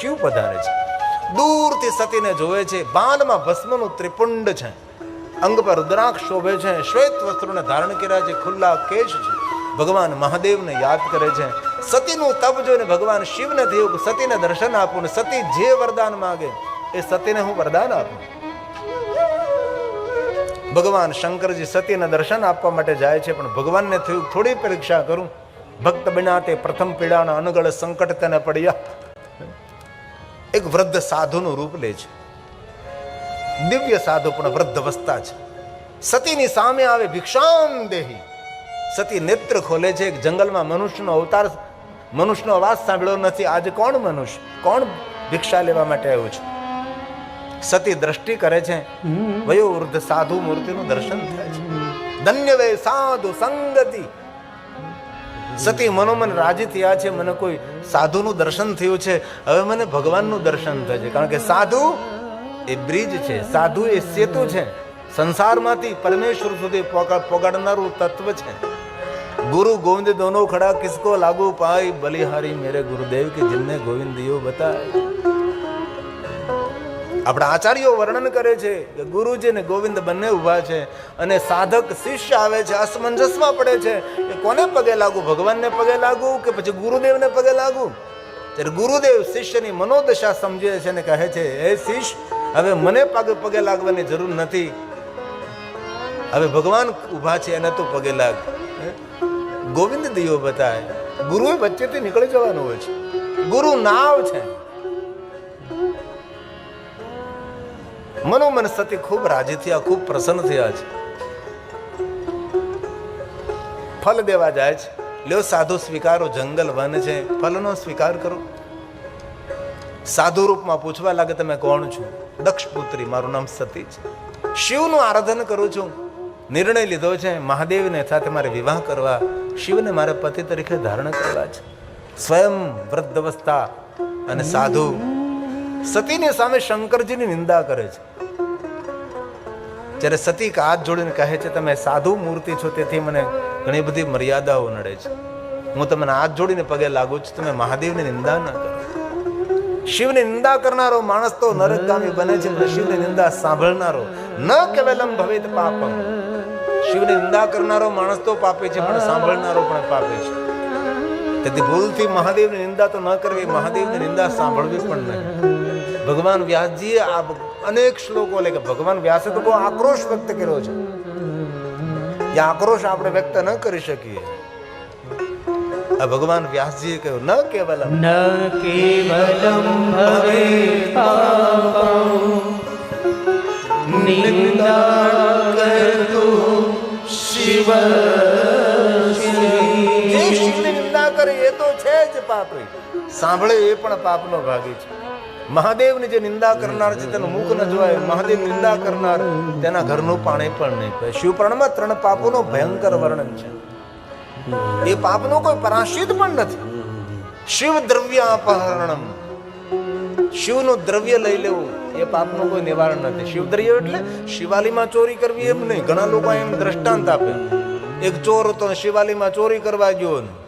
શિવ પધારે છે? દૂરથી સતીને જોવે છે, બાનમાં ભસ્મનું ત્રિપુંડ છે. અંગ પર રુદ્રાક્ષ શોભે છે, શ્વેત વસ્ત્રોને ધારણ કર્યા છે, ખુલ્લા કેશ છે. ભગવાન મહાદેવને યાદ કરે છે, સતીનું તપ જોઈને ભગવાન શિવને થયું સતીને દર્શન આપું ને સતી જે વરદાન માગે એ સતીને હું વરદાન આપું. ભગવાન શંકરજી સતીને દર્શન આપવા માટે જાય છે, પણ ભગવાનને થયું થોડી પરીક્ષા કરું. ભક્ત બન્યા તે પ્રથમ પીડાના અનુગળ સંકટ તને પડ્યા. એક વૃદ્ધ સાધુનું રૂપ લે છે. દિવ્ય સાધુ પણ વૃદ્ધ અવસ્થા છે. સતીની સામે આવે ભિક્ષામ દેહી સતી નેત્ર ખોલે છે, એક જંગલમાં મનુષ્યનો અવતાર મનુષ્યનો અવાજ સાંભળ્યો નથી. આજે કોણ મનુષ્ય? કોણ ભિક્ષા લેવા માટે આવ્યું છે? સતી દ્રષ્ટિ કરે છે. વયો વૃદ્ધ સાધુ મૂર્તિનું દર્શન થાય છે. ધન્ય વે સાધુ સંગતિ. સતી મનોમન રાજી થયા છે, મને કોઈ સાધુનું દર્શન થયું છે. હવે મને ભગવાનનું દર્શન થયું છે. કારણ કે સાધુ એ બ્રિજ છે, સાધુ એ સેતુ છે. સંસારમાંથી પરમેશ્વર સુધી પોગાડનારું તત્વ છે. ગુરુ ગોવિંદ દોનો ખડા, કિસકો લાગુ પાય, બલિહારી મેરે ગુરુદેવ કે જિમને ગોવિંદ દિયો બતાય. આપણા આચાર્યો વર્ણન કરે છે કે ગુરુજી ને ગોવિંદ બંને ઊભા છે અને સાધક શિષ્ય આવે છે અસમંજસમાં પડે છે. કે કોને પગે લાગુ? ભગવાનને પગે લાગુ કે પછી ગુરુદેવને પગે લાગુ? ત્યારે ગુરુદેવ શિષ્યની મનોદશા સમજે છે અને કહે છે, હે શિષ્ય, હવે મને પગે પગે લાગવાની જરૂર નથી. હવે ભગવાન ઊભા છે, એને તો પગે લાગ? ગોવિંદ દિયો બતાય ગુરુ વચ્ચેથી નીકળી જવાનું હોય છે. ગુરુ નાવ છે. મનોમન સતી ખૂબ રાજી થયા, ખૂબ પ્રસન્ન થયા છે. ફલ દેવા જાય છે. લ્યો સાધુ સ્વીકારો, જંગલ વન છે. ફલનો સ્વીકાર કરો. સાધુ રૂપમાં પૂછવા લાગે, તમે કોણ છો? દક્ષ પુત્રી મારું નામ સતી છે. શિવનું આરાધન કરું છું. નિર્ણય લીધો છે. મહાદેવને સાથે મારે વિવાહ કરવા, શિવને મારે પતિ તરીકે ધારણ કરવા છે. સ્વયં વૃદ્ધ અવસ્થા અને સાધુ સતીની સામે શંકરજીની નિંદા કરે છે. જ્યારે સતી હાથ જોડીને કહે છે, તમે સાધુ મૂર્તિ છો, તેથી મને ઘણી બધી મર્યાદાઓ નડે છે. હું તમને હાથ જોડીને પગે લાગુ છું, તમે મહાદેવની નિંદા ન કરો. શિવની નિંદા કરનારો માણસ તો નરકગામી બને છે, પણ શિવની નિંદા સાંભળનારો ન કેવલમ ભવેત પાપમ. શિવની નિંદા કરનારો માણસ તો પાપે છે, પણ સાંભળનારો પણ પાપે છે. તેથી ભૂલથી મહાદેવની નિંદા તો ન કરવી, મહાદેવની નિંદા સાંભળવી પણ નહીં. ભગવાન વ્યાસજીએ આ અનેક શ્લોકો લે કે ભગવાન વ્યાસે તો બહુ આક્રોશ વ્યક્ત કર્યો છે. એ આક્રોશ આપણે વ્યક્ત ન કરી શકીએ. આ ભગવાન વ્યાસજીએ કહ્યું ન કેવલમ. ન કેવલમ ભવે શિવ જે શિવની નિંદા કરે એ તો છે જ પાપી સાંભળે એ પણ પાપનો ભાગી છે. મહાદેવની જે નિંદા કરનાર છે, તેનું મુખ ન જોવાય. મહાદેવ નિંદા કરનાર, તેના ઘરનું પાણી પણ નહીં પડે શિવપુરાણમાં ત્રણ પાપોનું ભયંકર વર્ણન છે. એ પાપનો કોઈ પરાશિત પણ નથી. શિવ દ્રવ્ય અપહરણમ. શિવનું દ્રવ્ય લઈ લેવું, એ પાપનું કોઈ નિવારણ નથી. શિવ દ્રવ્ય એટલે શિવાલીમાં ચોરી કરવી એમ નહીં. ઘણા લોકો એમ દ્રષ્ટાંત આપે. એક ચોર હતો શિવાલીમાં ચોરી કરવા ગયો?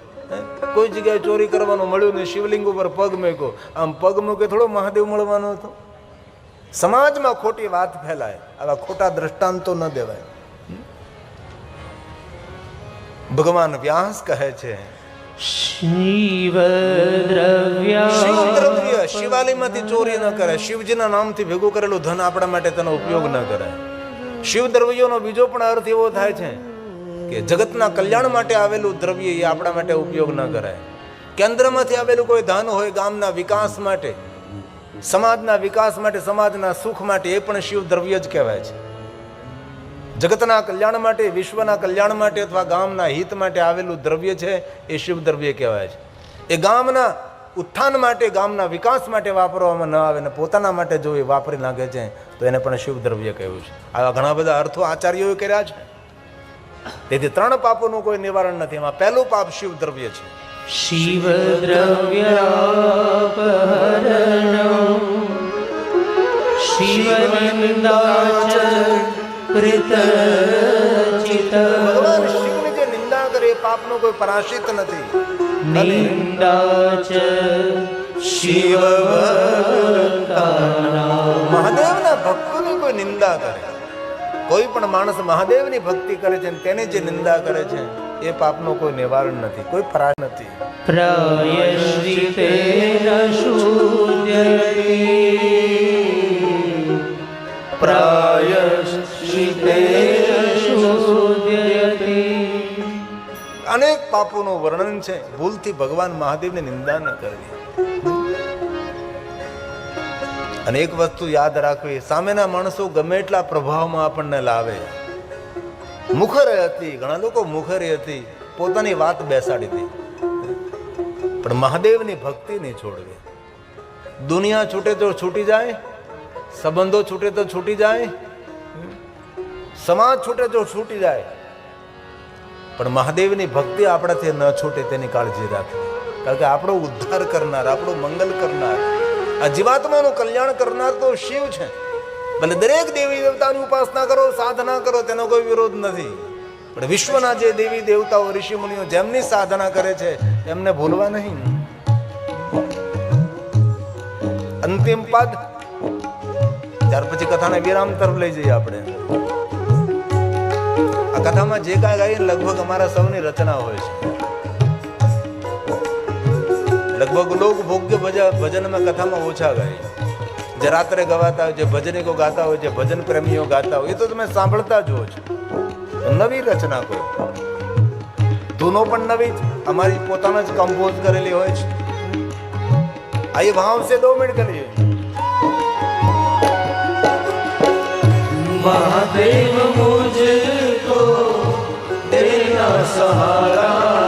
કોઈ જગ્યાએ ચોરી કરવાનું મળ્યું નહીં. શિવલિંગ ઉપર પગ મૂક્યો. આમ પગ મૂકે થોડો મહાદેવ મળવાનો હતો. સમાજમાં ખોટી વાત ફેલાય. આવા ખોટા દ્રષ્ટાંતો ન દેવાય. ભગવાન વ્યાસ કહે છે શિવ દ્રવ્ય ચોરી ન કરે. શિવજીના નામથી ભેગું કરેલું ધન આપણા માટે તેનો ઉપયોગ ન કરે. શિવ દ્રવ્યોનો બીજો પણ અર્થ એવો થાય છે કે જગતના કલ્યાણ માટે આવેલું દ્રવ્ય એ આપણા માટે ઉપયોગ ન કરાય. કેન્દ્રમાંથી આવેલું કોઈ ધન હોય ગામના વિકાસ માટે, સમાજના વિકાસ માટે, સમાજના સુખ માટે, એ પણ શિવ દ્રવ્ય જ કહેવાય છે. જગતના કલ્યાણ માટે, વિશ્વના કલ્યાણ માટે અથવા ગામના હિત માટે આવેલું દ્રવ્ય છે, એ શિવ દ્રવ્ય કહેવાય છે. એ ગામના ઉત્થાન માટે, ગામના વિકાસ માટે વાપરવામાં ન આવે ને પોતાના માટે જો એ વાપરી નાખે છે, તો એને પણ શિવ દ્રવ્ય કહેવું છે. આવા ઘણા બધા અર્થો આચાર્યોએ કર્યા છે. તેથી ત્રણ પાપોનું કોઈ નિવારણ નથી. એમાં પહેલું પાપ શિવ દ્રવ્ય છે શિવ દ્રવ્ય ભગવાન શિવની જે નિંદા કરે એ પાપનો કોઈ પરાશિત નથી. નિંદા શિવ મહાદેવના ભક્તોની કોઈ નિંદા કરે. કોઈ પણ માણસ મહાદેવની ભક્તિ કરે છે અને તેને જે નિંદા કરે છે એ પાપનો કોઈ નિવારણ નથી કોઈ ફરાર નથી. અનેક પાપોનું વર્ણન છે ભૂલથી ભગવાન મહાદેવની નિંદા ન કરવી. અને એક વસ્તુ યાદ રાખવી, સામેના માણસો ગમે એટલા પ્રભાવમાં આપણને લાવે. મુખર હતી, ઘણા લોકો મુખરે હતી, પોતાની વાત બેસાડી હતી પણ મહાદેવની ભક્તિ નહીં છોડવી. દુનિયા છૂટે તો છૂટી જાય, સંબંધો છૂટે તો છૂટી જાય, સમાજ છૂટે તો છૂટી જાય. પણ મહાદેવની ભક્તિ આપણાથી ન છૂટે તેની કાળજી રાખવી. કારણ કે આપણો ઉદ્ધાર કરનાર, આપણો મંગલ કરનાર આ જીવાત્માનું કલ્યાણ કરનાર તો શિવ છે. ભલે દરેક દેવી દેવતાની ઉપાસના કરો, સાધના કરો, તેનો કોઈ વિરોધ નથી. પણ વિશ્વના જે દેવી દેવતાઓ, ઋષિ મુનિઓ જેમની સાધના કરે છે, એમને ભૂલવા નહીં. અંતિમ પદ. ત્યાર પછી કથાને વિરામ તરફ લઈ જઈએ આપણે. આ કથામાં જે કાંઈ ગાય લગભગ અમારા સૌની રચના હોય છે. લગભગ લોક ભોગ્ય ભજનમાં કથામાં ઓછા ગાય. જે રાત્રે ગવાતા હોય, જે ભજનિકો ગાતા હોય, જે ભજન પ્રેમીઓ ગાતા હોય, એ તો તમે સાંભળતા જ હો છો. નવી રચના કરો. ધૂનો પણ નવી જ, અમારી પોતાના જ કમ્પોઝ કરેલી હોય છે. આ એ ભાવ છે દો મિનિટ કરીએ. મહાદેવ મુજ તો તેના સહારા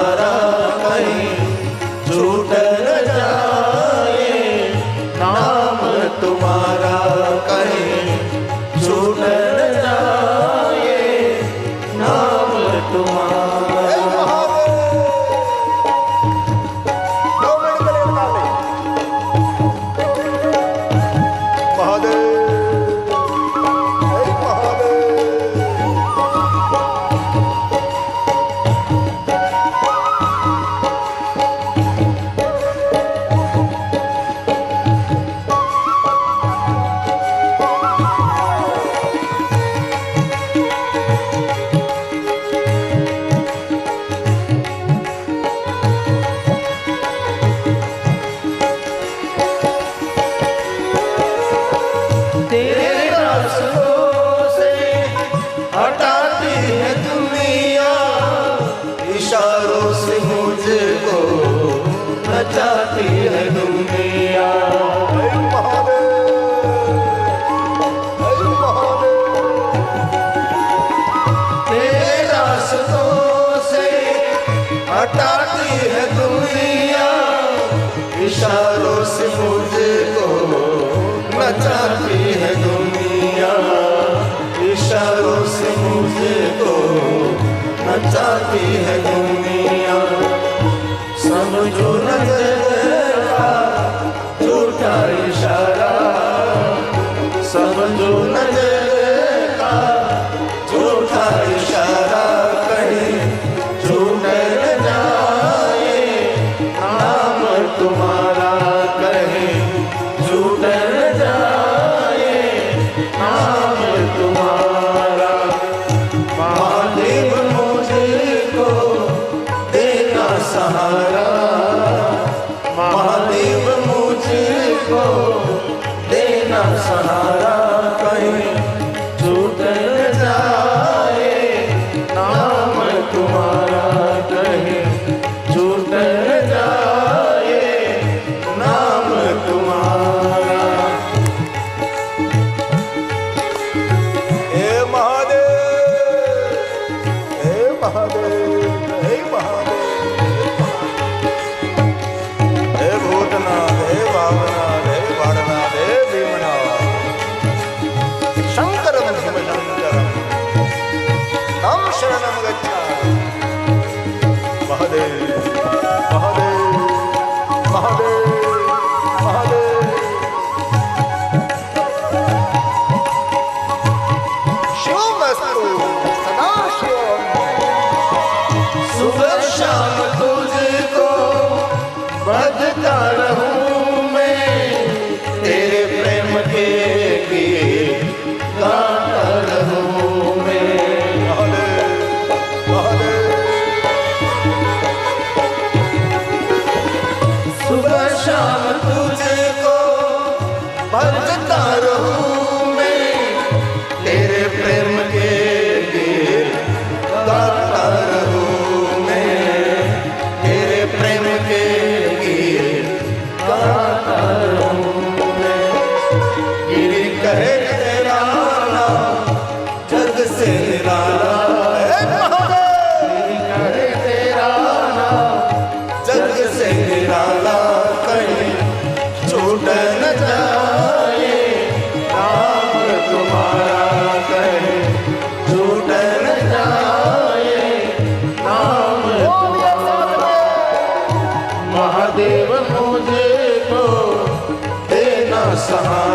नचाती है दुनिया समझो नजर सुबह शाम तुझको बदता रहूं मैं तेरे प्रेम के गीत गाता रहूं मैं सुबह शाम तुझको बदता रहूं Sahara.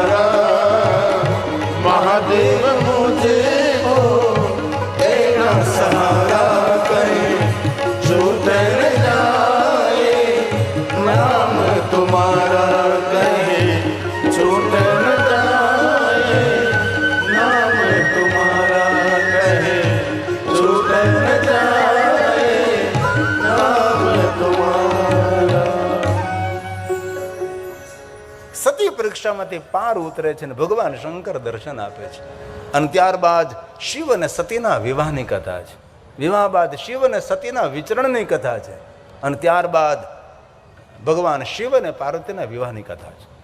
પરીક્ષામાંથી પાર ઉતરે છે અને ભગવાન શંકર દર્શન આપે છે. અને ત્યારબાદ શિવ અને સતીના વિવાહની કથા છે. વિવાહ બાદ શિવ અને સતીના વિચરણની કથા છે. અને ત્યારબાદ ભગવાન શિવ અને પાર્વતીના વિવાહની કથા છે.